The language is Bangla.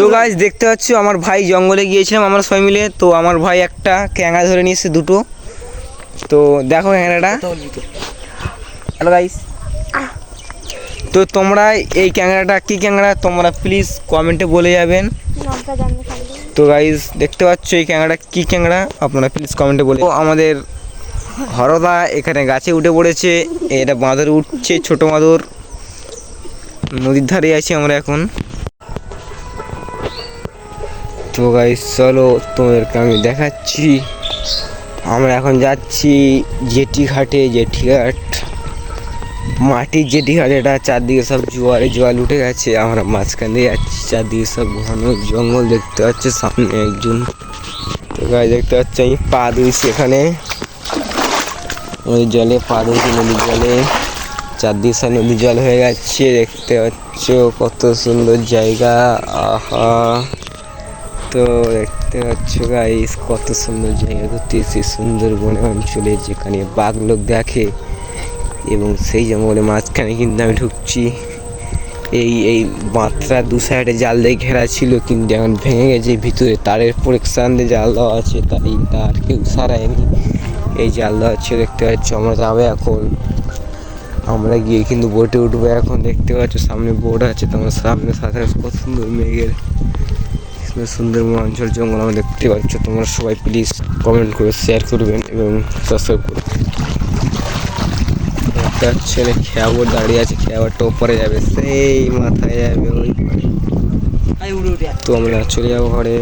তো গাছ দেখতে পাচ্ছ আমার ভাই জঙ্গলে গিয়েছিলাম আমরা সবাই মিলে। তো আমার ভাই একটা ক্যাঙ্গা ধরে নিয়েছে দুটো। তো দেখো ক্যাংড়াটা হ্যালো গাইস তো তোমরা এই ক্যাংড়াটা কি ক্যাংড়া তোমরা প্লিজ কমেন্টে বলে যাবেন। নামটা জানতে পারবে তো গাইস দেখতে পাচ্ছ এই ক্যাংড়া কি ক্যাংড়া আপনারা প্লিজ কমেন্টে বলে আমাদের হরদা এখানে গাছে উঠে পড়েছে। এটা বাঁদর উঠছে ছোট বাঁদর। নদীর ধারে আছি আমরা এখন। তো গাইস চলো তোমাদেরকে আমি দেখাচ্ছি। আমরা এখন যাচ্ছি জেটি ঘাটে, জেটি ঘাট। মাটির জেটি ঘাট, এটা চারদিকে সব জোয়ারে জোয়াল উঠে গেছে। আমরা মাঝখান দিয়ে যাচ্ছি, চারদিকে সব ঘন জঙ্গল দেখতে পাচ্ছি, সামনে একজন। তো গাছ দেখতে পাচ্ছি আমি পা দিয়েছি এখানে। ওই জলে পা দিয়েছি নদীর জলে। চারদিকে সব নদীর জল হয়ে যাচ্ছে দেখতে পাচ্ছ কত সুন্দর জায়গা, আহা। তো দেখতে পাচ্ছ গাইস কত সুন্দর জায়গা ঘুরতে এসেছি। সুন্দরবন অঞ্চলে যেখানে বাঘ লোক দেখে এবং সেই জঙ্গলের মাঝখানে কিন্তু আমি ঢুকছি। এই এই বাঁধটা দু সাইডে জাল দিয়ে ঘেরা ছিল, কিন্তু এখন ভেঙে গেছে। ভিতরে তারের প্রোটেকশান দিয়ে জাল দেওয়া আছে, তাই তার কেউ সারায়নি। এই জাল দেওয়া আছে দেখতে পাচ্ছ আমরা যাবে এখন। আমরা গিয়ে কিন্তু বোটে উঠবো এখন। দেখতে পাচ্ছ সামনে বোট আছে তোমার সামনে সাথে কত সুন্দর মেঘের সুন্দর সুন্দর অঞ্চল জঙ্গল আমরা দেখতে পাচ্ছ। তোমরা সবাই প্লিজ কমেন্ট করে শেয়ার করবেন এবং সাবস্ক্রাইব করবেন। একটা ছেলে খেয়াবর দাঁড়িয়ে আছে খেয়াবরটা ওপরে যাবে সেই মাথায় যাবে ওই তো আমরা চলে যাব ঘরে।